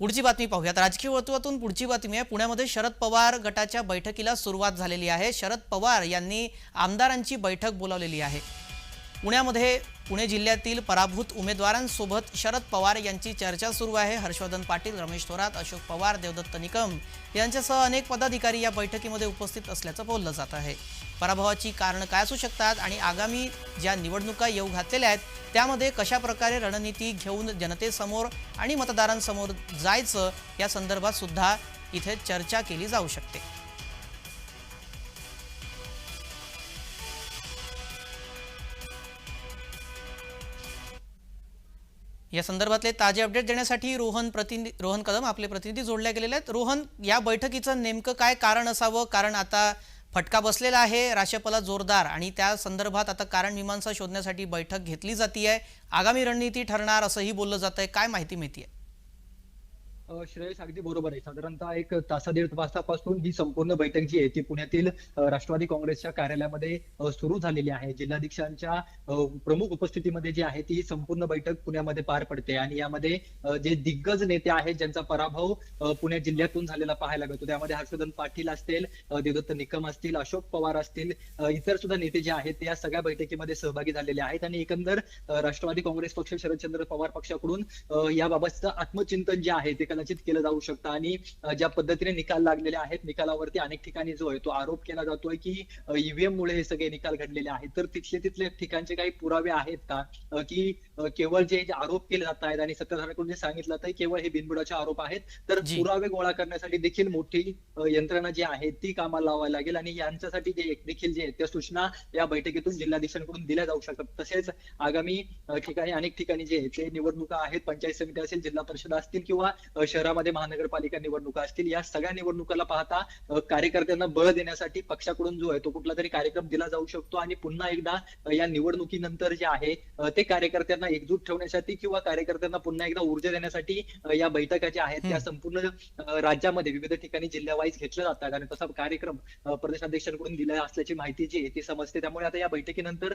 पुढची बातमी पाहूयात. राजकीय वर्तुळातून पुढची बातमी आहे. पुण्यामध्ये शरद पवार गटाच्या बैठकीला सुरुवात झालेली आहे. शरद पवार यांनी आमदारांची बैठक बोलावलेली आहे. पुण्यामध्ये पुणे जिल्ह्यातील पराभूत उमेदवारांसोबत शरद पवार यांची चर्चा सुरू आहे. हर्षवर्धन पाटील रमेश थोरात अशोक पवार देवदत्त निकम यांच्यासह अनेक पदाधिकारी या बैठकीमध्ये उपस्थित असल्याचं बोललं जात आहे. पराभवाची कारणं काय असू शकतात आणि आगामी ज्या निवडणुका येऊ घातलेल्या आहेत त्यामध्ये कशा प्रकारे रणनीती घेऊन जनतेसमोर आणि मतदारांसमोर जायचं या संदर्भात सुद्धा इथे चर्चा केली जाऊ शकते. या संदर्भातले ताजे अपडेट देण्यासाठी रोहन प्रतिनिधी रोहन कदम आपले प्रतिनिधी जोडले गेलेले आहेत. रोहन या बैठकीचं नेमकं काय कारण असावं? कारण आता फटका बसलेला आहे राष्ट्रपला जोरदार आणि त्या संदर्भात आता कारण मीमांसा शोधण्यासाठी बैठक घेतली जाते आहे आगामी रणनीती ठरणार असंही बोललं जात आहे काय माहिती मिळते आहे श्रेयस अगदी बरोबर आहे. साधारणतः एक तासा दीड तासापासून ही संपूर्ण बैठक जी आहे ती पुण्यातील राष्ट्रवादी काँग्रेसच्या कार्यालयामध्ये सुरू झालेली आहे. जिल्हाधीक्षांच्या प्रमुख उपस्थितीमध्ये जी आहे ती संपूर्ण बैठक पुण्यामध्ये पार पडते. आणि यामध्ये जे दिग्गज नेते आहेत ज्यांचा पराभव पुणे जिल्ह्यातून झालेला पाहायला मिळतो. त्यामध्ये हर्षवर्धन पाटील असतील अ, देवदत्त निकम असतील अशोक पवार असतील इतर सुद्धा नेते जे आहेत ते या सगळ्या बैठकीमध्ये सहभागी झालेले आहेत. आणि एकंदर राष्ट्रवादी काँग्रेस पक्ष शरदचंद्र पवार पक्षाकडून याबाबतचं आत्मचिंतन जे आहे ते कदाचित केलं जाऊ शकतं. आणि ज्या पद्धतीने निकाल लागलेले आहेत निकालावरती अनेक ठिकाणी जो आहे तो आरोप केला जातोय की ईव्हीएम मुळे हे सगळे निकाल घडलेले आहेत. तर तिथले तिथले ठिकाणचे काही पुरावे आहेत का? की केवळ जे आरोप केले जात आहेत आणि सत्ताधाऱ्याकडून जे सांगितलं जातं केवळ हे बिनबुडाचे आरोप आहेत. तर. पुरावे गोळा करण्यासाठी देखील मोठी यंत्रणा जी आहे ती कामाला लावावी लागेल आणि यांच्यासाठी जे देखील जे आहेत त्या सूचना या बैठकीतून जिल्हाधीशांकडून दिल्या जाऊ शकतात. तसेच आगामी ठिकाणी अनेक ठिकाणी जे ते निवडणुका आहेत पंचायत समिती असेल जिल्हा परिषद असतील किंवा शहरामध्ये महानगरपालिका निवडणुका असतील या सगळ्या निवडणुकाला पाहता कार्यकर्त्यांना बळ देण्यासाठी पक्षाकडून जो आहे तो कुठला तरी कार्यक्रम दिला जाऊ शकतो आणि पुन्हा एकदा या निवडणुकीनंतर जे आहे ते कार्यकर्त्यांना एकजूट ठेवण्यासाठी किंवा कार्यकर्त्यांना पुन्हा एकदा ऊर्जा देण्यासाठी या बैठका ज्या आहेत त्या. संपूर्ण राज्यामध्ये विविध ठिकाणी जिल्ह्यावाईज घेतल्या जातात आणि तसा कार्यक्रम प्रदेशाध्यक्षांकडून दिला असल्याची माहिती जी आहे ती समजते त्यामुळे आता या बैठकीनंतर.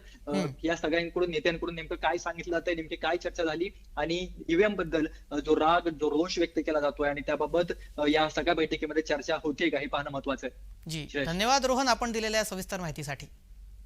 या सगळ्यांकडून नेत्यांकडून नेमकं काय सांगितलं जातंय नेमकी काय चर्चा झाली आणि ईव्हीएमबद्दल जो राग जो रोष व्यक्त केला जातोय आणि त्याबाबत या सगळ्या बैठकीमध्ये चर्चा होते का हे पाहणं महत्वाचं आहे जी. धन्यवाद रोहन आपण दिलेल्या सविस्तर माहितीसाठी